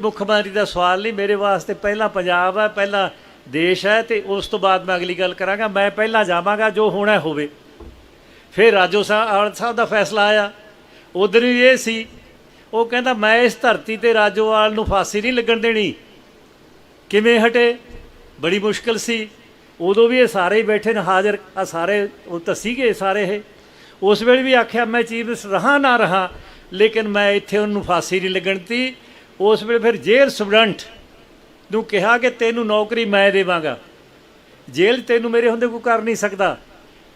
ਮੁੱਖ ਮੰਤਰੀ ਦਾ ਸਵਾਲ ਨਹੀਂ, ਮੇਰੇ ਵਾਸਤੇ ਪਹਿਲਾਂ ਪੰਜਾਬ ਹੈ, ਪਹਿਲਾਂ ਦੇਸ਼ ਹੈ ਤੇ ਉਸ ਤੋਂ ਬਾਅਦ ਮੈਂ ਅਗਲੀ ਗੱਲ ਕਰਾਂਗਾ। ਮੈਂ ਪਹਿਲਾਂ ਜਾਵਾਂਗਾ, ਜੋ ਹੋਣਾ ਹੋਵੇ। ਫਿਰ ਰਾਜੋ ਸਾਹਿਬ ਸਾਹਿਬ ਦਾ ਫੈਸਲਾ ਆਇਆ। ਉਧਰ ਵੀ ਇਹ ਸੀ, ਉਹ ਕਹਿੰਦਾ, ਮੈਂ ਇਸ ਧਰਤੀ ਤੇ ਰਾਜੋਵਾਲ ਨੂੰ ਫਾਂਸੀ ਨਹੀਂ ਲੱਗਣ ਦੇਣੀ। ਕਿਵੇਂ ਹਟੇ? ਬੜੀ ਮੁਸ਼ਕਲ ਸੀ। ਉਦੋਂ ਵੀ ਇਹ ਸਾਰੇ ਬੈਠੇ ਨੇ, ਹਾਜ਼ਰ ਆ ਸਾਰੇ, ਉਹ ਤਾਂ ਸੀਗੇ ਸਾਰੇ ਇਹ। ਉਸ ਵੇਲੇ ਵੀ ਆਖਿਆ, ਮੈਂ ਚੀਫ ਮਿਨਿਸਟਰ ਰਹਾ ਨਾ ਰਹਾ, ਲੇਕਿਨ ਮੈਂ ਇੱਥੇ ਉਹਨੂੰ ਫਾਂਸੀ ਨਹੀਂ ਲੱਗਣ ਤੀ ਉਸ ਵੇਲੇ ਫਿਰ ਜੇਲ੍ਹ ਸਟੂਡੈਂਟ ਨੂੰ ਕਿਹਾ ਕਿ ਤੈਨੂੰ ਨੌਕਰੀ ਮੈਂ ਦੇਵਾਂਗਾ। ਜੇਲ੍ਹ 'ਚ ਤੈਨੂੰ ਮੇਰੇ ਹੁੰਦੇ ਕੋਈ ਕਰ ਨਹੀਂ ਸਕਦਾ।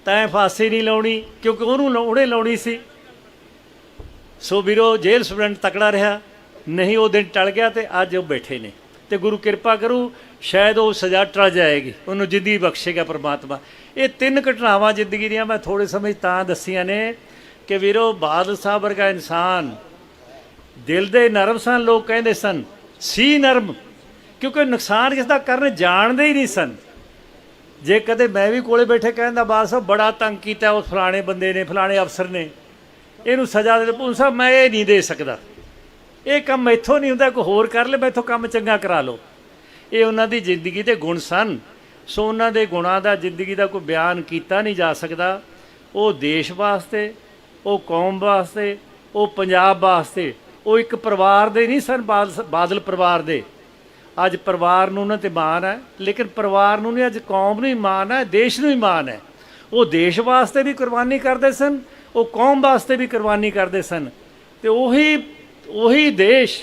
ਤੈਂ ਫਾਂਸੀ ਨਹੀਂ ਲਾਉਣੀ, ਕਿਉਂਕਿ ਉਹਨੂੰ ਲਾ- ਉਹਨੇ ਲਾਉਣੀ ਸੀ। ਸੋ ਵੀਰੋ, ਜੇਲ੍ਹ ਸਟੂਡੈਂਟ ਤਕੜਾ ਰਿਹਾ। ਨਹੀਂ, ਉਹ ਦਿਨ ਟਲ ਗਿਆ ਤੇ ਅੱਜ ਉਹ ਬੈਠੇ ਨੇ। ਤੇ ਗੁਰੂ ਕਿਰਪਾ ਕਰੂ, ਸ਼ਾਇਦ ਉਹ ਸਜ਼ਾ ਟਲ ਜਾਏਗੀ। ਉਹਨੂੰ ਜਿੱਦੀ ਬਖਸ਼ੇਗਾ ਪ੍ਰਮਾਤਮਾ। ਇਹ ਤਿੰਨ ਘਟਨਾਵਾਂ ਜ਼ਿੰਦਗੀ ਦੀਆਂ ਮੈਂ ਥੋੜੇ ਸਮੇਂ ਤਾਂ ਦੱਸੀਆਂ ਨੇ ਕਿ ਵੀਰੋ ਬਾਦਲ ਸਾਹਿਬ ਵਰਗਾ ਇਨਸਾਨ ਦਿਲ ਦੇ ਨਰਮ ਸਨ, ਲੋਕ ਕਹਿੰਦੇ ਸਨ, ਸੀ ਨਰਮ, ਕਿਉਂਕਿ ਨੁਕਸਾਨ ਕਿਸ ਦਾ ਕਰਨ ਜਾਣਦੇ ਹੀ ਨਹੀਂ ਸਨ। ਜੇ ਕਦੇ ਮੈਂ ਵੀ ਕੋਲੇ ਬੈਠੇ ਕਹਿੰਦਾ, ਬਾਦ ਸਾਹਿਬ, ਬੜਾ ਤੰਗ ਕੀਤਾ ਉਹ ਫਲਾਣੇ ਬੰਦੇ ਨੇ, ਫਲਾਣੇ ਅਫਸਰ ਨੇ। ਇਹਨੂੰ ਸਜ਼ਾ ਦੇ ਪੁਲਿਸ ਸਾਹਿਬ, ਮੈਂ ਇਹ ਨਹੀਂ ਦੇ ਸਕਦਾ। ਇਹ ਕੰਮ ਇੱਥੋਂ ਨਹੀਂ ਹੁੰਦਾ, ਕੋਈ ਹੋਰ ਕਰ ਲੈ ਮੈਥੋਂ ਕੰਮ ਚੰਗਾ ਕਰਾ ਲਓ। ਇਹ ਉਹਨਾਂ ਦੀ ਜ਼ਿੰਦਗੀ ਦੇ ਗੁਣ ਸਨ। ਸੋ ਉਹਨਾਂ ਦੇ ਗੁਣਾਂ ਦਾ, ਜ਼ਿੰਦਗੀ ਦਾ ਕੋਈ ਬਿਆਨ ਕੀਤਾ ਨਹੀਂ ਜਾ ਸਕਦਾ। ਉਹ ਦੇਸ਼ ਵਾਸਤੇ, ਉਹ ਕੌਮ ਵਾਸਤੇ, ਉਹ ਪੰਜਾਬ ਵਾਸਤੇ ਉਹ ਇੱਕ ਪਰਿਵਾਰ ਦੇ ਨਹੀਂ ਸਨ, ਬਾਦਲ ਬਾਦਲ ਪਰਿਵਾਰ ਦੇ। ਅੱਜ ਪਰਿਵਾਰ ਨੂੰ ਉਹਨਾਂ ਤੇ ਮਾਣ ਹੈ, ਲੇਕਿਨ ਪਰਿਵਾਰ ਨੂੰ ਨਹੀਂ, ਅੱਜ ਕੌਮ ਨੂੰ ਹੀ ਮਾਣ ਹੈ, ਦੇਸ਼ ਨੂੰ ਹੀ ਮਾਣ ਹੈ। ਉਹ ਦੇਸ਼ ਵਾਸਤੇ ਵੀ ਕੁਰਬਾਨੀ ਕਰਦੇ ਸਨ, ਉਹ ਕੌਮ ਵਾਸਤੇ ਵੀ ਕੁਰਬਾਨੀ ਕਰਦੇ ਸਨ। ਤੇ ਉਹੀ ਉਹੀ ਦੇਸ਼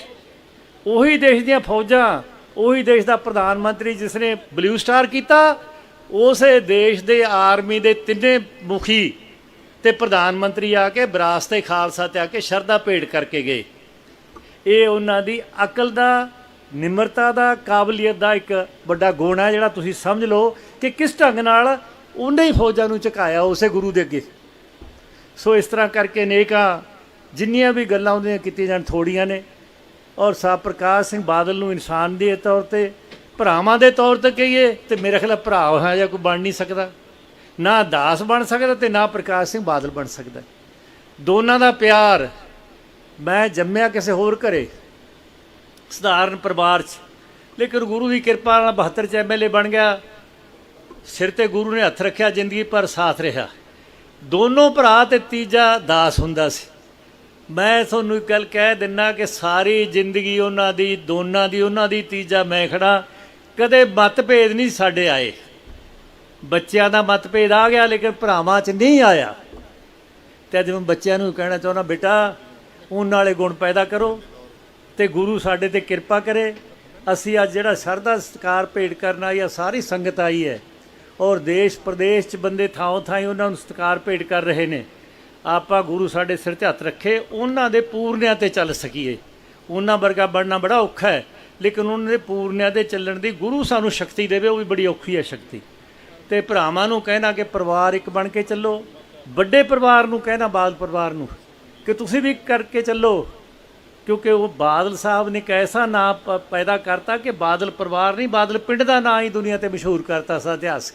ਉਹੀ ਦੇਸ਼ ਦੀਆਂ ਫੌਜਾਂ, ਉਹੀ ਦੇਸ਼ ਦਾ ਪ੍ਰਧਾਨ ਮੰਤਰੀ ਜਿਸ ਨੇ ਬਲੂ ਸਟਾਰ ਕੀਤਾ, ਉਸੇ ਦੇਸ਼ ਦੇ ਆਰਮੀ ਦੇ ਤਿੰਨੇ ਮੁਖੀ ਤੇ ਪ੍ਰਧਾਨ ਮੰਤਰੀ ਆ ਕੇ ਵਿਰਾਸਤ-ਏ ਖਾਲਸਾ ਤੇ ਆ ਕੇ ਸ਼ਰਧਾ ਭੇਟ ਕਰਕੇ ਗਏ। ਇਹ ਉਹਨਾਂ ਦੀ ਅਕਲ ਦਾ, ਨਿਮਰਤਾ ਦਾ, ਕਾਬਲੀਅਤ ਦਾ ਇੱਕ ਵੱਡਾ ਗੁਣ ਹੈ ਜਿਹੜਾ ਤੁਸੀਂ ਸਮਝ ਲਓ ਕਿ ਕਿਸ ਢੰਗ ਨਾਲ ਉਹਨੇ ਹੀ ਫੌਜਾਂ ਨੂੰ ਝੁਕਾਇਆ ਉਸੇ ਗੁਰੂ ਦੇ ਅੱਗੇ। ਸੋ ਇਸ ਤਰ੍ਹਾਂ ਕਰਕੇ ਨੇਕਾਂ ਜਿੰਨੀਆਂ ਵੀ ਗੱਲਾਂ ਉਹਦੀਆਂ ਕੀਤੀਆਂ ਜਾਣ ਥੋੜੀਆਂ ਨੇ ਔਰ ਸਾਹਿਬ ਪ੍ਰਕਾਸ਼ ਸਿੰਘ ਬਾਦਲ ਨੂੰ ਇਨਸਾਨ ਦੇ ਤੌਰ ਤੇ, ਭਰਾਵਾਂ ਦੇ ਤੌਰ ਤੇ ਕਹੀਏ ਤੇ ਮੇਰੇ ਖਿਆਲ ਭਰਾ ਹੈ ਜਾਂ ਕੋਈ ਬਣ ਨਹੀਂ ਸਕਦਾ। ਨਾ ਦਾਸ ਬਣ ਸਕਦਾ ਤੇ ਨਾ ਪ੍ਰਕਾਸ਼ ਸਿੰਘ ਬਾਦਲ ਬਣ ਸਕਦਾ। ਦੋਨਾਂ ਦਾ ਪਿਆਰ ਮੈਂ ਜੰਮਿਆ ਕਿਸੇ ਹੋਰ ਘਰੇ, ਸਧਾਰਨ ਪਰਿਵਾਰ 'ਚ। ਲੇਕਿਨ ਗੁਰੂ ਦੀ ਕਿਰਪਾ ਨਾਲ 72 ਚ ਐਮਐਲਏ ਬਣ ਗਿਆ। ਸਿਰ ਤੇ ਗੁਰੂ ਨੇ ਹੱਥ ਰੱਖਿਆ ਜ਼ਿੰਦਗੀ ਪਰ ਸਾਥ ਰਿਹਾ। ਦੋਨੋਂ ਭਰਾ ਤੇ ਤੀਜਾ ਦਾਸ ਹੁੰਦਾ ਸੀ। ਮੈਂ ਤੁਹਾਨੂੰ ਇੱਕ ਗੱਲ ਕਹਿ ਦਿੰਨਾ ਕਿ ਸਾਰੀ ਜ਼ਿੰਦਗੀ ਉਹਨਾਂ ਦੀ, ਦੋਨਾਂ ਦੀ, ਉਹਨਾਂ ਦੀ ਤੀਜਾ ਮੈਂ ਖੜਾ। ਕਦੇ ਮਤਭੇਦ ਨਹੀਂ ਸਾਡੇ ਆਏ। ਬੱਚਿਆਂ ਦਾ ਮਤਭੇਦ ਆ ਗਿਆ, ਲੇਕਿਨ ਭਰਾਵਾਂ 'ਚ ਨਹੀਂ ਆਇਆ। ਤੇ ਅੱਜ ਮੈਂ ਬੱਚਿਆਂ ਨੂੰ ਕਹਿਣਾ ਚਾਹੁੰਦਾ, ਬੇਟਾ ਉਹਨਾਂ ਵਾਲੇ ਗੁਣ ਪੈਦਾ ਕਰੋ ਤੇ ਗੁਰੂ ਸਾਡੇ ਤੇ ਕਿਰਪਾ ਕਰੇ। ਅਸੀਂ ਅੱਜ ਜਿਹੜਾ ਸ਼ਰਧਾ ਸਤਿਕਾਰ ਭੇਟ ਕਰਨ ਆਈ ਆ, ਸਾਰੀ ਸੰਗਤ ਆਈ ਹੈ ਔਰ ਦੇਸ਼ ਪ੍ਰਦੇਸ਼ ਚ ਬੰਦੇ ਥਾਂ ਥਾਂ ਹੀ ਉਹਨਾਂ ਨੂੰ ਸਤਿਕਾਰ ਭੇਟ ਕਰ ਰਹੇ ਨੇ। ਆਪਾਂ ਗੁਰੂ ਸਾਡੇ ਸਿਰ ਤੇ ਹੱਥ ਰੱਖੇ, ਉਹਨਾਂ ਦੇ ਪੂਰਨਿਆਂ ਤੇ ਚੱਲ ਸਕੀਏ। ਉਹਨਾਂ ਵਰਗਾ ਬਣਨਾ ਬੜਾ ਔਖਾ ਹੈ, ਲੇਕਿਨ ਉਹਨਾਂ ਦੇ ਪੂਰਨਿਆਂ ਤੇ ਚੱਲਣ ਦੀ ਗੁਰੂ ਸਾਨੂੰ ਸ਼ਕਤੀ ਦੇਵੇ, ਉਹ ਵੀ ਬੜੀ ਔਖੀ ਹੈ ਸ਼ਕਤੀ। ਤੇ ਭਰਾਵਾਂ ਨੂੰ ਕਹਿਣਾ ਕਿ ਪਰਿਵਾਰ ਇੱਕ ਬਣ ਕੇ ਚੱਲੋ, ਵੱਡੇ ਪਰਿਵਾਰ ਨੂੰ ਕਹਿਣਾ ਬਾਦਲ ਪਰਿਵਾਰ ਨੂੰ। ਕਿ ਤੁਸੀਂ ਵੀ ਕਰਕੇ ਚੱਲੋ। ਕਿਉਂਕਿ ਉਹ ਬਾਦਲ ਸਾਹਿਬ ਨੇ ਇੱਕ ਐਸਾ ਨਾਂ ਪੈਦਾ ਕਰਤਾ ਕਿ ਬਾਦਲ ਪਰਿਵਾਰ ਨਹੀਂ, ਬਾਦਲ ਪਿੰਡ ਦਾ ਨਾਂ ਹੀ ਦੁਨੀਆ ਤੇ ਮਸ਼ਹੂਰ ਕਰਤਾ ਸਾ ਇਤਿਹਾਸਕ।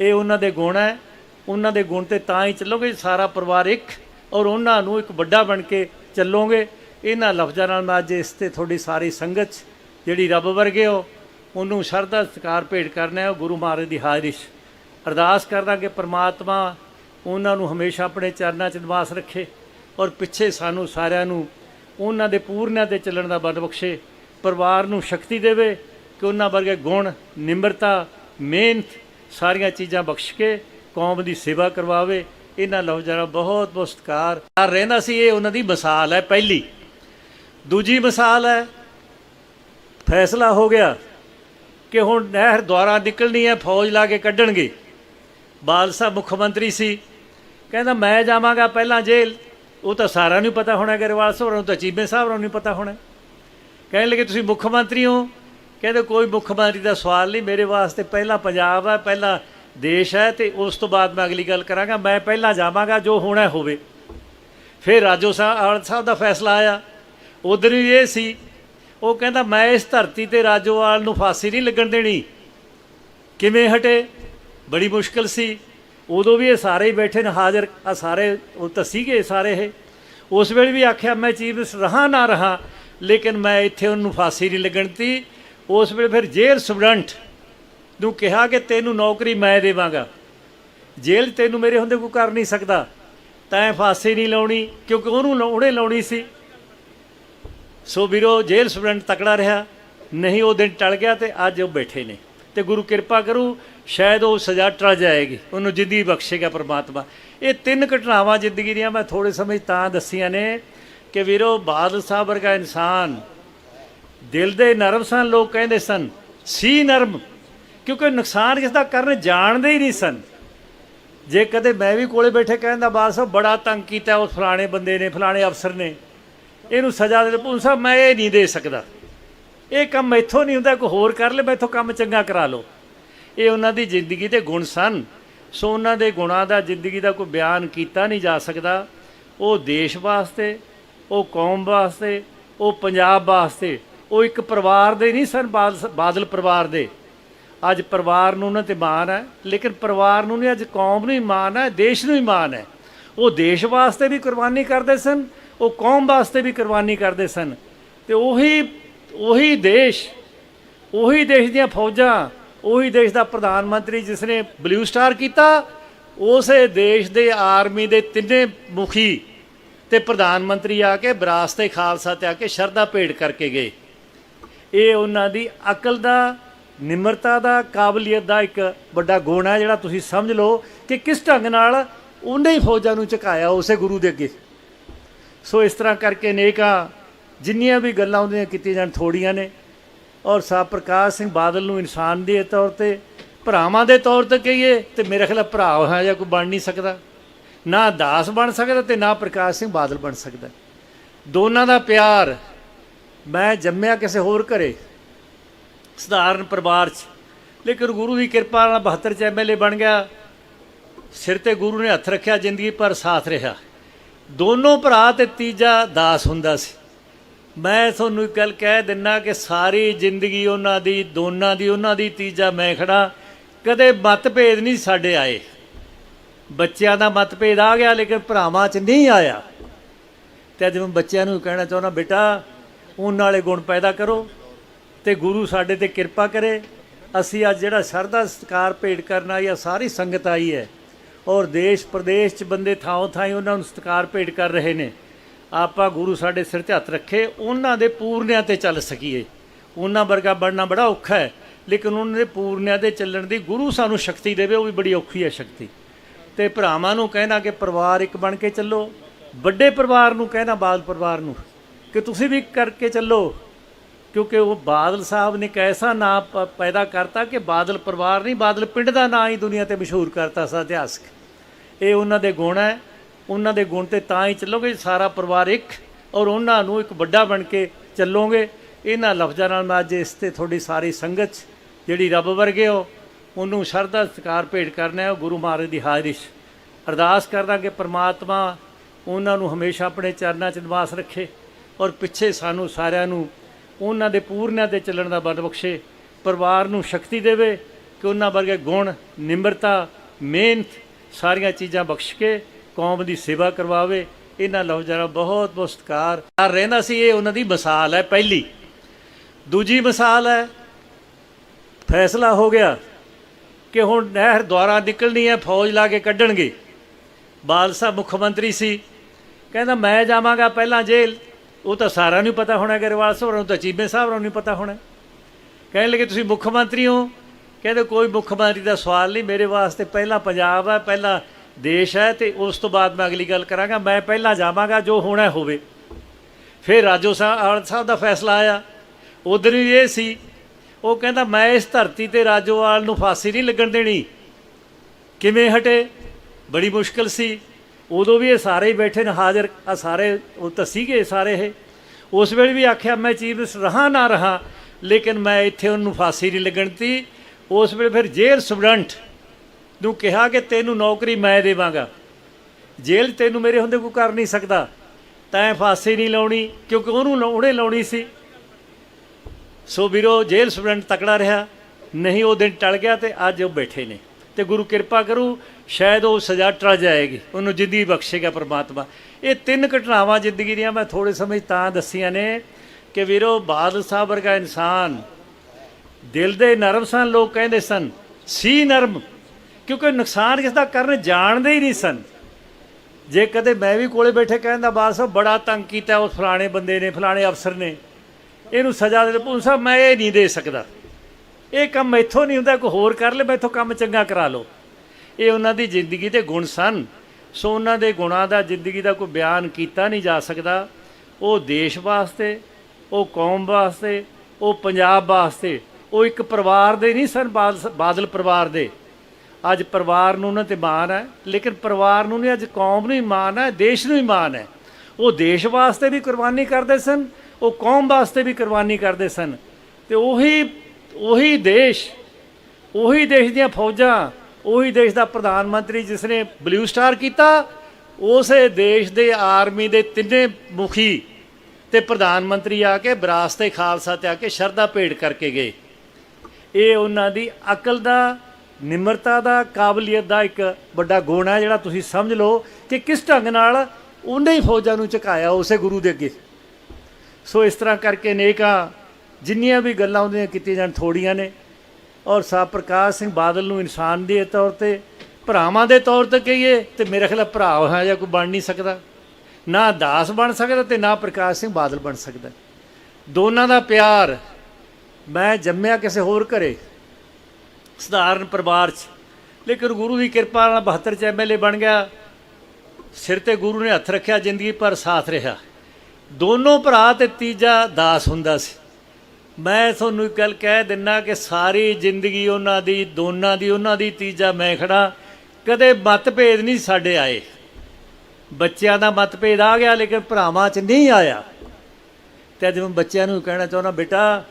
ਇਹ ਉਹਨਾਂ ਦੇ ਗੁਣ ਹੈ। ਉਹਨਾਂ ਦੇ ਗੁਣ ਤੇ ਤਾਂ ਹੀ ਚੱਲੋਗੇ, ਸਾਰਾ ਪਰਿਵਾਰ ਇੱਕ ਔਰ ਉਹਨਾਂ ਨੂੰ ਇੱਕ ਵੱਡਾ ਬਣ ਕੇ ਚੱਲੋਗੇ। ਇਹਨਾਂ ਲਫ਼ਜ਼ਾਂ ਨਾਲ ਮੈਂ ਅੱਜ ਇਸ ਤੇ ਤੁਹਾਡੀ ਸਾਰੀ ਸੰਗਤ 'ਚ ਜਿਹੜੀ ਰੱਬ ਵਰਗੇ ਹੋ, ਉਹਨੂੰ ਸ਼ਰਧਾ, ਸਤਿਕਾਰ, ਭੇਟ ਕਰਨਾ ਹੈ। ਉਹ ਗੁਰੂ ਮਹਾਰਾਜ ਦੀ ਹਾਜ਼ਰੀ ਅਰਦਾਸ ਕਰਦਾ ਕਿ ਪ੍ਰਮਾਤਮਾ ਉਹਨਾਂ ਨੂੰ ਹਮੇਸ਼ਾ ਆਪਣੇ ਚਰਨਾਂ 'ਚ ਨਿਵਾਸ ਰੱਖੇ। ਔਰ ਪਿੱਛੇ ਸਾਨੂੰ ਸਾਰਿਆਂ ਨੂੰ ਉਹਨਾਂ ਦੇ ਪੂਰਨਿਆਂ ਤੇ ਚੱਲਣ ਦਾ ਬਲ ਬਖਸ਼ੇ, ਪਰਿਵਾਰ ਨੂੰ ਸ਼ਕਤੀ ਦੇਵੇ, ਕਿ ਉਹਨਾਂ ਵਰਗੇ ਗੁਣ, ਨਿਮਰਤਾ, ਮਿਹਨਤ ਸਾਰੀਆਂ ਚੀਜ਼ਾਂ ਬਖਸ਼ ਕੇ ਕੌਮ ਦੀ ਸੇਵਾ ਕਰਵਾਵੇ। ਇਹਨਾਂ ਲਫ਼ਜ਼ਾਂ ਦਾ ਬਹੁਤ ਬਹੁਤ ਸਤਿਕਾਰ। ਕਰ ਰਹਿੰਦਾ ਸੀ, ਇਹ ਉਹਨਾਂ ਦੀ ਮਿਸਾਲ ਹੈ ਪਹਿਲੀ। ਦੂਜੀ ਮਿਸਾਲ ਹੈ, ਫੈਸਲਾ ਹੋ ਗਿਆ ਕਿ ਹੁਣ ਨਹਿਰ ਦੁਆਰਾ ਨਿਕਲਣੀ ਹੈ, ਫੌਜ ਲਾ ਕੇ ਕੱਢਣਗੇ। ਬਾਲ ਸਾਹਿਬ ਮੁੱਖ ਮੰਤਰੀ ਸੀ। ਕਹਿੰਦਾ, ਮੈਂ ਜਾਵਾਂਗਾ ਪਹਿਲਾਂ ਜੇਲ੍ਹ ਉਹ ਤਾਂ ਸਾਰਿਆਂ ਨੂੰ ਪਤਾ ਹੋਣਾ ਗਰੇਵਾਲ ਸਾਹਿਬ ਨੂੰ ਤਾਂ ਚੀਮੇ ਸਾਹਿਬ ਨੂੰ ਨਹੀਂ ਪਤਾ ਹੋਣਾ। ਕਹਿਣ ਲੱਗੇ, ਤੁਸੀਂ ਮੁੱਖ ਮੰਤਰੀ ਹੋ? ਕਹਿੰਦੇ, ਕੋਈ ਮੁੱਖ ਮੰਤਰੀ ਦਾ ਸਵਾਲ ਨਹੀਂ, ਮੇਰੇ ਵਾਸਤੇ ਪਹਿਲਾ ਪੰਜਾਬ ਹੈ, ਪਹਿਲਾ ਦੇਸ਼ ਹੈ ਤੇ ਉਸ ਤੋਂ ਬਾਅਦ ਮੈਂ ਅਗਲੀ ਗੱਲ ਕਰਾਂਗਾ, ਮੈਂ ਪਹਿਲਾਂ ਜਾਵਾਂਗਾ, ਜੋ ਹੋਣਾ ਹੋਵੇ। ਫਿਰ ਰਾਜੋ ਸਾਹਿਬ ਸਾਹਿਬ ਦਾ ਫੈਸਲਾ ਆਇਆ। ਉਧਰ ਵੀ ਇਹ ਸੀ, ਉਹ ਕਹਿੰਦਾ, ਮੈਂ ਇਸ ਧਰਤੀ ਤੇ ਰਾਜੋਵਾਲ ਨੂੰ ਫਾਂਸੀ ਨਹੀਂ ਲੱਗਣ ਦੇਣੀ। ਕਿਵੇਂ ਹਟੇ? ਬੜੀ ਮੁਸ਼ਕਲ ਸੀ। ਉਦੋਂ ਵੀ ਇਹ ਸਾਰੇ ਹੀ ਬੈਠੇ ਨੇ, ਹਾਜ਼ਰ ਆ ਸਾਰੇ ਉਹ ਤਾਂ ਸੀਗੇ ਸਾਰੇ ਇਹ। ਉਸ ਵੇਲੇ ਵੀ ਆਖਿਆ, ਮੈਂ ਚੀਫ ਮਿਨਿਸਟਰ ਰਹਾ ਨਾ ਰਹਾ, ਲੇਕਿਨ ਮੈਂ ਇੱਥੇ ਉਹਨੂੰ ਫਾਂਸੀ ਨਹੀਂ ਲੱਗਣ ਤੀ ਉਸ ਵੇਲੇ ਫਿਰ ਜੇਲ੍ਹ ਸਟੂਡੈਂਟ ਨੂੰ ਕਿਹਾ ਕਿ ਤੈਨੂੰ ਨੌਕਰੀ ਮੈਂ ਦੇਵਾਂਗਾ। ਜੇਲ੍ਹ ਤੈਨੂੰ ਮੇਰੇ ਹੁੰਦੇ ਕੋਈ ਕਰ ਨਹੀਂ ਸਕਦਾ। ਤੈਂ ਫਾਂਸੀ ਨਹੀਂ ਲਾਉਣੀ, ਕਿਉਂਕਿ ਉਹਨੂੰ ਲਾ- ਉਹਨੇ ਲਾਉਣੀ ਸੀ। ਸੋ ਵੀਰੋ, ਜੇਲ੍ਹ ਸਟੂਡੈਂਟ ਤਕੜਾ ਰਿਹਾ, ਨਹੀਂ ਉਹ ਦਿਨ ਟਲ ਗਿਆ ਤੇ ਅੱਜ ਉਹ ਬੈਠੇ ਨੇ। ਤੇ ਗੁਰੂ ਕਿਰਪਾ ਕਰੂ, ਸ਼ਾਇਦ ਉਹ ਸਜ਼ਾ ਟਲ ਜਾਏਗੀ, ਉਹਨੂੰ ਜ਼ਿੰਦਗੀ ਬਖਸ਼ੇਗਾ ਪਰਮਾਤਮਾ। ਇਹ ਤਿੰਨ ਘਟਨਾਵਾਂ ਜ਼ਿੰਦਗੀ ਦੀਆਂ ਮੈਂ ਥੋੜੇ ਸਮੇਂ ਤਾਂ ਦੱਸੀਆਂ ਨੇ ਕਿ ਵੀਰੋ, ਬਾਦਲ ਸਾਹਿਬ ਵਰਗਾ ਇਨਸਾਨ ਦਿਲ ਦੇ ਨਰਮ ਸਨ, ਲੋਕ ਕਹਿੰਦੇ ਸਨ, ਸੀ ਨਰਮ, ਕਿਉਂਕਿ ਨੁਕਸਾਨ ਕਿਸ ਦਾ ਕਰਨ ਜਾਣਦੇ ਹੀ ਨਹੀਂ ਸਨ। ਜੇ ਕਦੇ ਮੈਂ ਵੀ ਕੋਲੇ ਬੈਠੇ ਕਹਿੰਦਾ ਬਾਦ ਸਾਹਿਬ ਬੜਾ ਤੰਗ ਕੀਤਾ ਉਸ ਫਲਾਣੇ ਬੰਦੇ ਨੇ, ਫਲਾਣੇ ਅਫਸਰ ਨੇ, ਇਹਨੂੰ ਸਜ਼ਾ ਦੇ ਪੁਲਿਸ ਸਾਹਿਬ ਮੈਂ ਇਹ ਨਹੀਂ ਦੇ ਸਕਦਾ। ਇਹ ਕੰਮ ਮੈਥੋਂ ਨਹੀਂ ਹੁੰਦਾ, ਕੋਈ ਹੋਰ ਕਰ ਲੈ ਮੈਥੋਂ ਕੰਮ ਚੰਗਾ ਕਰਾ ਲਓ। ਇਹ ਉਹਨਾਂ ਦੀ ਜ਼ਿੰਦਗੀ ਦੇ ਗੁਣ ਸਨ। ਸੋ ਉਹਨਾਂ ਦੇ ਗੁਣਾਂ ਦਾ, ਜ਼ਿੰਦਗੀ ਦਾ ਕੋਈ ਬਿਆਨ ਕੀਤਾ ਨਹੀਂ ਜਾ ਸਕਦਾ। ਉਹ ਦੇਸ਼ ਵਾਸਤੇ, ਉਹ ਕੌਮ ਵਾਸਤੇ, ਉਹ ਪੰਜਾਬ ਵਾਸਤੇ, ਉਹ ਇੱਕ ਪਰਿਵਾਰ ਦੇ ਨਹੀਂ ਸਨ ਬਾਦਲ ਬਾਦਲ ਪਰਿਵਾਰ ਦੇ। ਅੱਜ ਪਰਿਵਾਰ ਨੂੰ ਉਹਨਾਂ ਤੇ ਮਾਣ ਹੈ, ਲੇਕਿਨ ਪਰਿਵਾਰ ਨੂੰ ਨਹੀਂ, ਅੱਜ ਕੌਮ ਨੂੰ ਹੀ ਮਾਣ ਹੈ, ਦੇਸ਼ ਨੂੰ ਹੀ ਮਾਣ ਹੈ। ਉਹ ਦੇਸ਼ ਵਾਸਤੇ ਵੀ ਕੁਰਬਾਨੀ ਕਰਦੇ ਸਨ, ਉਹ ਕੌਮ ਵਾਸਤੇ ਵੀ ਕੁਰਬਾਨੀ ਕਰਦੇ ਸਨ। ਤੇ ਉਹੀ ਉਹੀ ਦੇਸ਼ ਉਹੀ ਦੇਸ਼ ਦੀਆਂ ਫੌਜਾਂ, ਉਹੀ ਦੇਸ਼ ਦਾ ਪ੍ਰਧਾਨ ਮੰਤਰੀ ਜਿਸ ਨੇ ਬਲੂ ਸਟਾਰ ਕੀਤਾ, ਉਸੇ ਦੇਸ਼ ਦੇ ਆਰਮੀ ਦੇ ਤਿੰਨੇ ਮੁਖੀ ਤੇ ਪ੍ਰਧਾਨ ਮੰਤਰੀ ਆ ਕੇ ਵਿਰਾਸਤ-ਏ ਖਾਲਸਾ ਤੇ ਆ ਕੇ ਸ਼ਰਧਾ ਭੇਟ ਕਰਕੇ ਗਏ। ਇਹ ਉਹਨਾਂ ਦੀ ਅਕਲ ਦਾ, ਨਿਮਰਤਾ ਦਾ, ਕਾਬਲੀਅਤ ਦਾ ਇੱਕ ਵੱਡਾ ਗੁਣ ਹੈ ਜਿਹੜਾ ਤੁਸੀਂ ਸਮਝ ਲਓ ਕਿ ਕਿਸ ਢੰਗ ਨਾਲ ਉਹਨੇ ਹੀ ਫੌਜਾਂ ਨੂੰ ਝੁਕਾਇਆ ਉਸੇ ਗੁਰੂ ਦੇ ਅੱਗੇ। ਸੋ ਇਸ ਤਰ੍ਹਾਂ ਕਰਕੇ ਨੇਕਾਂ ਜਿੰਨੀਆਂ ਵੀ ਗੱਲਾਂ ਉਹਦੀਆਂ ਕੀਤੀਆਂ ਜਾਣ ਥੋੜੀਆਂ ਨੇ। ਔਰ ਸਾਹਿਬ ਪ੍ਰਕਾਸ਼ ਸਿੰਘ ਬਾਦਲ ਨੂੰ ਇਨਸਾਨ ਦੇ ਤੌਰ ਤੇ, ਭਰਾਵਾਂ ਦੇ ਤੌਰ ਤੇ ਕਹੀਏ, ਤੇ ਮੇਰੇ ਖਿਆਲ ਭਰਾ ਹੈ ਜਾਂ ਕੋਈ ਬਣ ਨਹੀਂ ਸਕਦਾ। ਨਾ ਦਾਸ ਬਣ ਸਕਦਾ ਤੇ ਨਾ ਪ੍ਰਕਾਸ਼ ਸਿੰਘ ਬਾਦਲ ਬਣ ਸਕਦਾ। ਦੋਨਾਂ ਦਾ ਪਿਆਰ ਮੈਂ ਜੰਮਿਆ ਕਿਸੇ ਹੋਰ ਘਰੇ, ਸਧਾਰਨ ਪਰਿਵਾਰ 'ਚ। ਲੇਕਿਨ ਗੁਰੂ ਦੀ ਕਿਰਪਾ ਨਾਲ 72 ਚ ਐਮਐਲਏ ਬਣ ਗਿਆ। ਸਿਰ ਤੇ ਗੁਰੂ ਨੇ ਹੱਥ ਰੱਖਿਆ ਜ਼ਿੰਦਗੀ ਪਰ ਸਾਥ ਰਿਹਾ। ਦੋਨੋਂ ਭਰਾ ਤੇ ਤੀਜਾ ਦਾਸ ਹੁੰਦਾ ਸੀ। ਮੈਂ ਤੁਹਾਨੂੰ ਇੱਕ ਗੱਲ ਕਹਿ ਦਿੰਨਾ ਕਿ ਸਾਰੀ ਜ਼ਿੰਦਗੀ ਉਹਨਾਂ ਦੀ, ਦੋਨਾਂ ਦੀ, ਉਹਨਾਂ ਦੀ ਤੀਜਾ ਮੈਂ ਖੜਾ। ਕਦੇ ਮਤਭੇਦ ਨਹੀਂ ਸਾਡੇ ਆਏ। ਬੱਚਿਆਂ ਦਾ ਮਤਭੇਦ ਆ ਗਿਆ, ਲੇਕਿਨ ਭਰਾਵਾਂ 'ਚ ਨਹੀਂ ਆਇਆ। ਤੇ ਅੱਜ ਮੈਂ ਬੱਚਿਆਂ ਨੂੰ ਕਹਿਣਾ ਚਾਹੁੰਦਾ, ਬੇਟਾ, ਉਹਨਾਂ ਵਾਲੇ ਗੁਣ ਪੈਦਾ ਕਰੋ ਤੇ ਗੁਰੂ ਸਾਡੇ ਤੇ ਕਿਰਪਾ ਕਰੇ। ਅਸੀਂ ਅੱਜ ਜਿਹੜਾ ਸ਼ਰਧਾ, ਸਤਿਕਾਰ, ਭੇਟ ਕਰਨ ਆਈ ਆ, ਸਾਰੀ ਸੰਗਤ ਆਈ ਹੈ। ਔਰ ਦੇਸ਼ ਪ੍ਰਦੇਸ਼ ਚ ਬੰਦੇ ਥਾਂ ਥਾਂ ਉਹਨਾਂ ਨੂੰ ਸਤਿਕਾਰ, ਭੇਟ ਕਰ ਰਹੇ ਨੇ। ਆਪਾਂ ਗੁਰੂ ਸਾਡੇ ਸਿਰ ਤੇ ਹੱਥ ਰੱਖੇ, ਉਹਨਾਂ ਦੇ ਪੂਰਨਿਆਂ ਤੇ ਚੱਲ ਸਕੀਏ। ਉਹਨਾਂ ਵਰਗਾ ਬਣਨਾ ਬੜਾ ਔਖਾ ਹੈ, ਲੇਕਿਨ ਉਹਨਾਂ ਦੇ ਪੂਰਨਿਆਂ ਤੇ ਚੱਲਣ ਦੀ ਗੁਰੂ ਸਾਨੂੰ ਸ਼ਕਤੀ ਦੇਵੇ, ਉਹ ਵੀ ਬੜੀ ਔਖੀ ਹੈ ਸ਼ਕਤੀ। ਤੇ ਭਰਾਵਾਂ ਨੂੰ ਕਹਿਣਾ ਕਿ ਪਰਿਵਾਰ ਇੱਕ ਬਣ ਕੇ ਚੱਲੋ, ਵੱਡੇ ਪਰਿਵਾਰ ਨੂੰ ਕਹਿਣਾ ਬਾਦਲ ਪਰਿਵਾਰ ਨੂੰ, ਕਿ ਤੁਸੀਂ ਵੀ ਕਰਕੇ ਚੱਲੋ। ਕਿਉਂਕਿ ਉਹ ਬਾਦਲ ਸਾਹਿਬ ਨੇ ਇੱਕ ਐਸਾ ਨਾਂ ਪੈਦਾ ਕਰਤਾ ਕਿ ਬਾਦਲ ਪਰਿਵਾਰ ਨਹੀਂ, ਬਾਦਲ ਪਿੰਡ ਦਾ ਨਾਂ ਹੀ ਦੁਨੀਆ ਤੇ ਮਸ਼ਹੂਰ ਕਰਤਾ, ਸਾ ਇਤਿਹਾਸਕ। ਇਹ ਉਹਨਾਂ ਦੇ ਗੁਣ ਹੈ। ਉਹਨਾਂ ਦੇ ਗੁਣ ਤੇ ਤਾਂ ਹੀ ਚੱਲੋਗੇ, ਸਾਰਾ ਪਰਿਵਾਰ ਇੱਕ ਔਰ ਉਹਨਾਂ ਨੂੰ ਇੱਕ ਵੱਡਾ ਬਣ ਕੇ ਚੱਲੋਗੇ। ਇਹਨਾਂ ਲਫ਼ਜ਼ਾਂ ਨਾਲ ਮੈਂ ਅੱਜ ਇਸ ਤੇ ਤੁਹਾਡੀ ਸਾਰੀ ਸੰਗਤ 'ਚ ਜਿਹੜੀ ਰੱਬ ਵਰਗੇ ਹੋ, ਉਹਨੂੰ ਸ਼ਰਧਾ, ਸਤਿਕਾਰ, ਭੇਟ ਕਰਨਾ ਹੈ। ਉਹ ਗੁਰੂ ਮਹਾਰਾਜ ਦੀ ਹਾਜ਼ਰੀ ਅਰਦਾਸ ਕਰਦਾ ਕਿ ਪ੍ਰਮਾਤਮਾ ਉਹਨਾਂ ਨੂੰ ਹਮੇਸ਼ਾ ਆਪਣੇ ਚਰਨਾਂ 'ਚ ਨਿਵਾਸ ਰੱਖੇ ਔਰ ਪਿੱਛੇ ਸਾਨੂੰ ਸਾਰਿਆਂ ਨੂੰ ਉਹਨਾਂ ਦੇ ਪੂਰਨਿਆਂ ਤੇ ਚੱਲਣ ਦਾ ਬਲ ਬਖਸ਼ੇ, ਪਰਿਵਾਰ ਨੂੰ ਸ਼ਕਤੀ ਦੇਵੇ, ਕਿ ਉਹਨਾਂ ਵਰਗੇ ਗੁਣ, ਨਿਮਰਤਾ, ਮਿਹਨਤ ਸਾਰੀਆਂ ਚੀਜ਼ਾਂ ਬਖਸ਼ ਕੇ ਕੌਮ ਦੀ ਸੇਵਾ ਕਰਵਾਵੇ, ਇਹਨਾਂ ਲਫ਼ਜ਼ਾਂ ਦਾ ਬਹੁਤ ਬਹੁਤ ਸਤਿਕਾਰ। ਕਰ ਰਹਿੰਦਾ ਸੀ, ਇਹ ਉਹਨਾਂ ਦੀ ਮਿਸਾਲ ਹੈ, ਪਹਿਲੀ। ਦੂਜੀ ਮਿਸਾਲ ਹੈ, ਫੈਸਲਾ ਹੋ ਗਿਆ ਕਿ ਹੁਣ ਨਹਿਰ ਦੁਆਰਾ ਨਿਕਲਣੀ ਹੈ, ਫੌਜ ਲਾ ਕੇ ਕੱਢਣਗੇ। ਬਾਲ ਮੁੱਖ ਮੰਤਰੀ ਸੀ। ਕਹਿੰਦਾ, ਮੈਂ ਜਾਵਾਂਗਾ ਪਹਿਲਾਂ ਜੇਲ੍ਹ। ਉਹ ਤਾਂ ਸਾਰਿਆਂ ਨੂੰ ਪਤਾ ਹੋਣਾ ਗਰੇਵਾਲ ਸਾਹਿਬ ਨੂੰ ਤਾਂ ਚੀਮੇ ਸਾਹਿਬ ਨੂੰ ਨਹੀਂ ਪਤਾ ਹੋਣਾ। ਕਹਿਣ ਲੱਗੇ, ਤੁਸੀਂ ਮੁੱਖ ਮੰਤਰੀ ਹੋ? ਕਹਿੰਦੇ, ਕੋਈ ਮੁੱਖ ਮੰਤਰੀ ਦਾ ਸਵਾਲ ਨਹੀਂ, ਮੇਰੇ ਵਾਸਤੇ ਪਹਿਲਾਂ ਪੰਜਾਬ ਹੈ, ਪਹਿਲਾਂ ਦੇਸ਼ ਹੈ ਤੇ ਉਸ ਤੋਂ ਬਾਅਦ ਮੈਂ ਅਗਲੀ ਗੱਲ ਕਰਾਂਗਾ। ਮੈਂ ਪਹਿਲਾਂ ਜਾਵਾਂਗਾ, ਜੋ ਹੋਣਾ ਹੋਵੇ। ਫਿਰ ਰਾਜੋ ਸਾਹਿਬ ਦਾ ਫੈਸਲਾ ਆਇਆ। ਉਧਰ ਵੀ ਇਹ ਸੀ। ਉਹ ਕਹਿੰਦਾ, ਮੈਂ ਇਸ ਧਰਤੀ ਤੇ ਰਾਜੋਵਾਲ ਨੂੰ ਫਾਂਸੀ ਨਹੀਂ ਲੱਗਣ ਦੇਣੀ। ਕਿਵੇਂ ਹਟੇ? ਬੜੀ ਮੁਸ਼ਕਲ ਸੀ। ਉਦੋਂ ਵੀ ਇਹ ਸਾਰੇ ਬੈਠੇ ਨੇ, ਹਾਜ਼ਰ। ਆ ਸਾਰੇ, ਉਹ ਤਾਂ ਸੀਗੇ ਸਾਰੇ ਇਹ। ਉਸ ਵੇਲੇ ਵੀ ਆਖਿਆ, ਮੈਂ ਚੀਫ ਮਿਨਿਸਟਰ ਰਹਾ ਨਾ ਰਹਾ, ਲੇਕਿਨ ਮੈਂ ਇੱਥੇ ਉਹਨੂੰ ਫਾਂਸੀ ਨਹੀਂ ਲੱਗਣ ਤੀ ਉਸ ਵੇਲੇ ਫਿਰ ਜੇਲ੍ਹ ਸੁਬਡੈਂਟ ਨੂੰ ਕਿਹਾ ਕਿ ਤੈਨੂੰ ਨੌਕਰੀ ਮੈਂ ਦੇਵਾਂਗਾ। ਜੇਲ੍ਹ 'ਚ ਤੈਨੂੰ ਮੇਰੇ ਹੁੰਦੇ ਕੋਈ ਕਰ ਨਹੀਂ ਸਕਦਾ। ਤੈਂ ਫਾਂਸੀ ਨਹੀਂ ਲਾਉਣੀ, ਕਿਉਂਕਿ ਉਹਨੂੰ ਉਹਨੇ ਲਾਉਣੀ ਸੀ। ਸੋ ਵੀਰੋ, ਜੇਲ੍ਹ ਸਟੂਡੈਂਟ ਤਕੜਾ ਰਿਹਾ, ਨਹੀਂ ਉਹ ਦਿਨ ਟਲ ਗਿਆ ਤੇ ਅੱਜ ਉਹ ਬੈਠੇ ਨੇ। ਤੇ ਗੁਰੂ ਕਿਰਪਾ ਕਰੂ, ਸ਼ਾਇਦ ਉਹ ਸਜ਼ਾ ਟਲ ਜਾਏਗੀ, ਉਹਨੂੰ ਜ਼ਿੰਦਗੀ ਬਖਸ਼ੇਗਾ ਪਰਮਾਤਮਾ। ਇਹ ਤਿੰਨ ਘਟਨਾਵਾਂ ਜ਼ਿੰਦਗੀ ਦੀਆਂ ਮੈਂ ਥੋੜੇ ਸਮੇਂ ਤਾਂ ਦੱਸੀਆਂ ਨੇ ਕਿ ਵੀਰੋ ਬਾਦਲ ਸਾਹਿਬ ਵਰਗਾ ਇਨਸਾਨ ਦਿਲ ਦੇ ਨਰਮ ਸਨ, ਲੋਕ ਕਹਿੰਦੇ ਸਨ, ਸੀ ਨਰਮ। ਕਿਉਂਕਿ ਨੁਕਸਾਨ ਕਿਸ ਦਾ ਕਰਨ ਜਾਣਦੇ ਹੀ ਨਹੀਂ ਸਨ। ਜੇ ਕਦੇ ਮੈਂ ਵੀ ਕੋਲੇ ਬੈਠੇ ਕਹਿੰਦਾ ਬਾਦ ਸਾਹਿਬ ਬੜਾ ਤੰਗ ਕੀਤਾ ਉਹ ਫਲਾਣੇ ਬੰਦੇ ਨੇ, ਫਲਾਣੇ ਅਫਸਰ ਨੇ। ਇਹਨੂੰ ਸਜ਼ਾ ਦੇ ਪੁਲਿਸ ਸਾਹਿਬ ਮੈਂ ਇਹ ਨਹੀਂ ਦੇ ਸਕਦਾ। ਇਹ ਕੰਮ ਇੱਥੋਂ ਨਹੀਂ ਹੁੰਦਾ, ਕੋਈ ਹੋਰ ਕਰ ਲੈ ਮੈਥੋਂ ਕੰਮ ਚੰਗਾ ਕਰਾ ਲਓ। ਇਹ ਉਹਨਾਂ ਦੀ ਜ਼ਿੰਦਗੀ ਦੇ ਗੁਣ ਸਨ। ਸੋ ਉਹਨਾਂ ਦੇ ਗੁਣਾਂ ਦਾ, ਜ਼ਿੰਦਗੀ ਦਾ ਕੋਈ ਬਿਆਨ ਕੀਤਾ ਨਹੀਂ ਜਾ ਸਕਦਾ। ਉਹ ਦੇਸ਼ ਵਾਸਤੇ, ਉਹ ਕੌਮ ਵਾਸਤੇ, ਉਹ ਪੰਜਾਬ ਵਾਸਤੇ, ਉਹ ਇੱਕ ਪਰਿਵਾਰ ਦੇ ਨਹੀਂ ਸਨ, ਬਾਦਲ ਬਾਦਲ ਪਰਿਵਾਰ ਦੇ। ਅੱਜ ਪਰਿਵਾਰ ਨੂੰ ਉਹਨਾਂ ਤੇ ਮਾਣ ਹੈ, ਲੇਕਿਨ ਪਰਿਵਾਰ ਨੂੰ ਨਹੀਂ, ਅੱਜ ਕੌਮ ਨੂੰ ਹੀ ਮਾਣ ਹੈ, ਦੇਸ਼ ਨੂੰ ਹੀ ਮਾਣ ਹੈ। ਉਹ ਦੇਸ਼ ਵਾਸਤੇ ਵੀ ਕੁਰਬਾਨੀ ਕਰਦੇ ਸਨ, ਉਹ ਕੌਮ ਵਾਸਤੇ ਵੀ ਕੁਰਬਾਨੀ ਕਰਦੇ ਸਨ। ਤੇ ਉਹੀ ਉਹੀ ਦੇਸ਼ ਉਹੀ ਦੇਸ਼ ਦੀਆਂ ਫੌਜਾਂ, ਉਹੀ ਦੇਸ਼ ਦਾ ਪ੍ਰਧਾਨ ਮੰਤਰੀ ਜਿਸ ਨੇ ਬਲੂ ਸਟਾਰ ਕੀਤਾ, ਉਸੇ ਦੇਸ਼ ਦੇ ਆਰਮੀ ਦੇ ਤਿੰਨੇ ਮੁਖੀ ਤੇ ਪ੍ਰਧਾਨ ਮੰਤਰੀ ਆ ਕੇ ਵਿਰਾਸਤ-ਏ ਖਾਲਸਾ ਤੇ ਆ ਕੇ ਸ਼ਰਧਾ ਭੇਟ ਕਰਕੇ ਗਏ। ਇਹ ਉਹਨਾਂ ਦੀ ਅਕਲ ਦਾ ਨਿਮਰਤਾ ਦਾ ਕਾਬਲੀਅਤ ਦਾ ਇੱਕ ਵੱਡਾ ਗੁਣ ਹੈ ਜਿਹੜਾ ਤੁਸੀਂ ਸਮਝ ਲਓ ਕਿ ਕਿਸ ਢੰਗ ਨਾਲ ਉਹਨੇ ਹੀ ਫੌਜਾਂ ਨੂੰ ਝੁਕਾਇਆ ਉਸੇ ਗੁਰੂ ਦੇ ਅੱਗੇ। ਸੋ ਇਸ ਤਰ੍ਹਾਂ ਕਰਕੇ ਨੇਕਾਂ ਜਿੰਨੀਆਂ ਵੀ ਗੱਲਾਂ ਉਹਦੀਆਂ ਕੀਤੀਆਂ ਜਾਣ ਥੋੜੀਆਂ ਨੇ ਔਰ ਸਾਹ ਪ੍ਰਕਾਸ਼ ਸਿੰਘ ਬਾਦਲ ਨੂੰ ਇਨਸਾਨ ਦੇ ਤੌਰ ਤੇ, ਭਰਾਵਾਂ ਦੇ ਤੌਰ ਤੇ ਕਹੀਏ ਤੇ ਮੇਰੇ ਖਿਆਲ ਭਰਾ ਹੈ ਜਾਂ ਕੋਈ ਬਣ ਨਹੀਂ ਸਕਦਾ। ਨਾ ਦਾਸ ਬਣ ਸਕਦਾ ਤੇ ਨਾ ਪ੍ਰਕਾਸ਼ ਸਿੰਘ ਬਾਦਲ ਬਣ ਸਕਦਾ। ਦੋਨਾਂ ਦਾ ਪਿਆਰ ਮੈਂ ਜੰਮਿਆ ਕਿਸੇ ਹੋਰ ਘਰੇ। ਸਧਾਰਨ ਪਰਿਵਾਰ 'ਚ। ਲੇਕਿਨ ਗੁਰੂ ਦੀ ਕਿਰਪਾ ਨਾਲ 72 ਚ ਐਮਐਲਏ ਬਣ ਗਿਆ। ਸਿਰ ਤੇ ਗੁਰੂ ਨੇ ਹੱਥ ਰੱਖਿਆ ਜ਼ਿੰਦਗੀ ਪਰ ਸਾਥ ਰਿਹਾ। ਦੋਨੋਂ ਭਰਾ ਤੇ ਤੀਜਾ ਦਾਸ ਹੁੰਦਾ ਸੀ। ਮੈਂ ਤੁਹਾਨੂੰ ਇੱਕ ਗੱਲ ਕਹਿ ਦਿੰਨਾ ਕਿ ਸਾਰੀ ਜ਼ਿੰਦਗੀ ਉਹਨਾਂ ਦੀ, ਦੋਨਾਂ ਦੀ, ਉਹਨਾਂ ਦੀ ਤੀਜਾ ਮੈਂ ਖੜਾ ਕਦੇ ਮਤਭੇਦ ਨਹੀਂ ਸਾਡੇ ਆਏ। ਬੱਚਿਆਂ ਦਾ ਮਤਭੇਦ ਆ ਗਿਆ, ਲੇਕਿਨ ਭਰਾਵਾਂ 'ਚ ਨਹੀਂ ਆਇਆ। ਤੇ ਅੱਜ ਮੈਂ ਬੱਚਿਆਂ ਨੂੰ ਕਹਿਣਾ ਚਾਹੁੰਦਾ, ਬੇਟਾ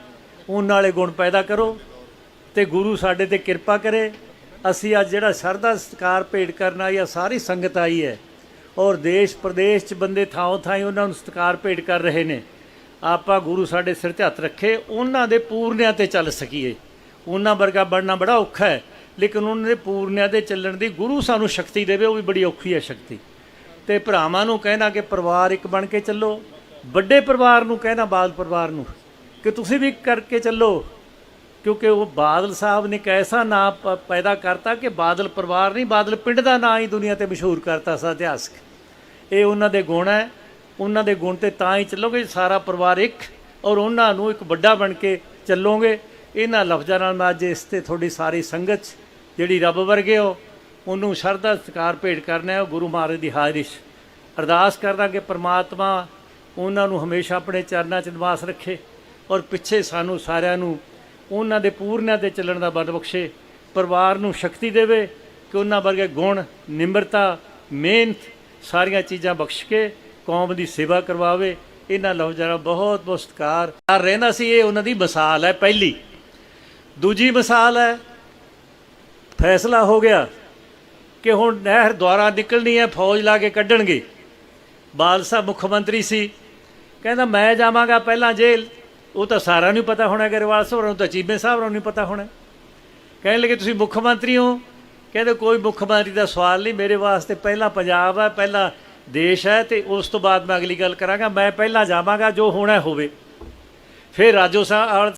ਉਹਨਾਂ ਵਾਲੇ ਗੁਣ ਪੈਦਾ ਕਰੋ। ਤੇ ਗੁਰੂ ਸਾਡੇ ਤੇ ਕਿਰਪਾ ਕਰੇ। ਅਸੀਂ ਅੱਜ ਜਿਹੜਾ ਸ਼ਰਧਾ ਸਤਿਕਾਰ ਭੇਟ ਕਰਨ ਆਈ ਆ, ਸਾਰੀ ਸੰਗਤ ਆਈ ਹੈ। ਔਰ ਦੇਸ਼ ਪ੍ਰਦੇਸ਼ ਚ ਬੰਦੇ ਥਾਂ ਥਾਂ ਉਹਨਾਂ ਨੂੰ ਸਤਿਕਾਰ ਭੇਟ ਕਰ ਰਹੇ ਨੇ। ਆਪਾਂ ਗੁਰੂ ਸਾਡੇ ਸਿਰ ਤੇ ਹੱਥ ਰੱਖੇ, ਉਹਨਾਂ ਦੇ ਪੂਰਨਿਆਂ ਤੇ ਚੱਲ ਸਕੀਏ। ਉਹਨਾਂ ਵਰਗਾ ਬਣਨਾ ਬੜਾ ਔਖਾ ਹੈ, ਲੇਕਿਨ ਉਹਨਾਂ ਦੇ ਪੂਰਨਿਆਂ ਤੇ ਚੱਲਣ ਦੀ ਗੁਰੂ ਸਾਨੂੰ ਸ਼ਕਤੀ ਦੇਵੇ, ਉਹ ਵੀ ਬੜੀ ਔਖੀ ਹੈ ਸ਼ਕਤੀ। ਤੇ ਭਰਾਵਾਂ ਨੂੰ ਕਹਿਣਾ ਕਿ ਪਰਿਵਾਰ ਇੱਕ ਬਣ ਕੇ ਚੱਲੋ, ਵੱਡੇ ਪਰਿਵਾਰ ਨੂੰ ਕਹਿਣਾ, ਬਾਲ ਪਰਿਵਾਰ ਨੂੰ ਕਿ ਤੁਸੀਂ ਵੀ ਕਰਕੇ ਚੱਲੋ। ਕਿਉਂਕਿ ਉਹ ਬਾਦਲ ਸਾਹਿਬ ਨੇ ਇੱਕ ਐਸਾ ਨਾਂ ਪੈਦਾ ਕਰਤਾ ਕਿ ਬਾਦਲ ਪਰਿਵਾਰ ਨਹੀਂ, ਬਾਦਲ ਪਿੰਡ ਦਾ ਨਾਂ ਹੀ ਦੁਨੀਆ ਤੇ ਮਸ਼ਹੂਰ ਕਰਤਾ ਸਾ ਇਤਿਹਾਸਕ। ਇਹ ਉਹਨਾਂ ਦੇ ਗੁਣ ਹੈ, ਉਹਨਾਂ ਦੇ ਗੁਣ ਤੇ ਤਾਂ ਹੀ ਚੱਲੋਗੇ, ਸਾਰਾ ਪਰਿਵਾਰ ਇੱਕ, ਔਰ ਉਹਨਾਂ ਨੂੰ ਇੱਕ ਵੱਡਾ ਬਣ ਕੇ ਚੱਲੋਗੇ। ਇਹਨਾਂ ਲਫ਼ਜ਼ਾਂ ਨਾਲ ਮੈਂ ਅੱਜ ਇਸ ਤੇ ਤੁਹਾਡੀ ਸਾਰੀ ਸੰਗਤ 'ਚ ਜਿਹੜੀ ਰੱਬ ਵਰਗੇ ਹੋ, ਉਹਨੂੰ ਸ਼ਰਧਾ, ਸਤਿਕਾਰ ਭੇਟ ਕਰਨਾ ਹੈ, ਉਹ ਗੁਰੂ ਮਹਾਰਾਜ ਦੀ ਹਾਜ਼ਰੀ ਅਰਦਾਸ ਕਰਦਾ ਕਿ ਪ੍ਰਮਾਤਮਾ ਉਹਨਾਂ ਨੂੰ ਹਮੇਸ਼ਾ ਆਪਣੇ ਚਰਨਾਂ 'ਚ ਨਿਵਾਸ ਰੱਖੇ, ਔਰ ਪਿੱਛੇ ਸਾਨੂੰ ਸਾਰਿਆਂ ਨੂੰ ਉਹਨਾਂ ਦੇ ਪੂਰਨਿਆਂ ਤੇ ਚੱਲਣ ਦਾ ਬਲ ਬਖਸ਼ੇ, ਪਰਿਵਾਰ ਨੂੰ ਸ਼ਕਤੀ ਦੇਵੇ ਕਿ ਉਹਨਾਂ ਵਰਗੇ ਗੁਣ, ਨਿਮਰਤਾ, ਮਿਹਨਤ ਸਾਰੀਆਂ ਚੀਜ਼ਾਂ ਬਖਸ਼ ਕੇ ਕੌਮ ਦੀ ਸੇਵਾ ਕਰਵਾਵੇ। ਇਹਨਾਂ ਲਫ਼ਜ਼ਾਂ ਦਾ ਬਹੁਤ ਬਹੁਤ ਸਤਿਕਾਰ। ਕਰ ਰਹਿੰਦਾ ਸੀ ਇਹ ਉਹਨਾਂ ਦੀ ਮਿਸਾਲ ਹੈ ਪਹਿਲੀ। ਦੂਜੀ ਮਿਸਾਲ ਹੈ, ਫੈਸਲਾ ਹੋ ਗਿਆ ਕਿ ਹੁਣ ਨਹਿਰ ਦੁਆਰਾ ਨਿਕਲਣੀ ਹੈ, ਫੌਜ ਲਾ ਕੇ ਕੱਢਣਗੇ। ਬਾਲ ਮੁੱਖ ਮੰਤਰੀ ਸੀ। ਕਹਿੰਦਾ, ਮੈਂ ਜਾਵਾਂਗਾ ਪਹਿਲਾਂ ਜੇਲ੍ਹ। ਉਹ ਤਾਂ ਸਾਰਿਆਂ ਨੂੰ ਪਤਾ ਹੋਣਾ ਗਰੇਵਾਲ ਸਾਹਿਬ ਨੂੰ ਤਾਂ ਚੀਮੇ ਸਾਹਿਬ ਨੂੰ ਨਹੀਂ ਪਤਾ ਹੋਣਾ। ਕਹਿਣ ਲੱਗੇ, ਤੁਸੀਂ ਮੁੱਖ ਮੰਤਰੀ ਹੋ? ਕਹਿੰਦੇ, ਕੋਈ ਮੁੱਖ ਮੰਤਰੀ ਦਾ ਸਵਾਲ ਨਹੀਂ, ਮੇਰੇ ਵਾਸਤੇ ਪਹਿਲਾਂ ਪੰਜਾਬ ਹੈ, ਪਹਿਲਾਂ ਦੇਸ਼ ਹੈ ਤੇ ਉਸ ਤੋਂ ਬਾਅਦ ਮੈਂ ਅਗਲੀ ਗੱਲ ਕਰਾਂਗਾ। ਮੈਂ ਪਹਿਲਾਂ ਜਾਵਾਂਗਾ, ਜੋ ਹੋਣਾ ਹੋਵੇ। ਫਿਰ ਰਾਜੋ ਸਾਹਿਬ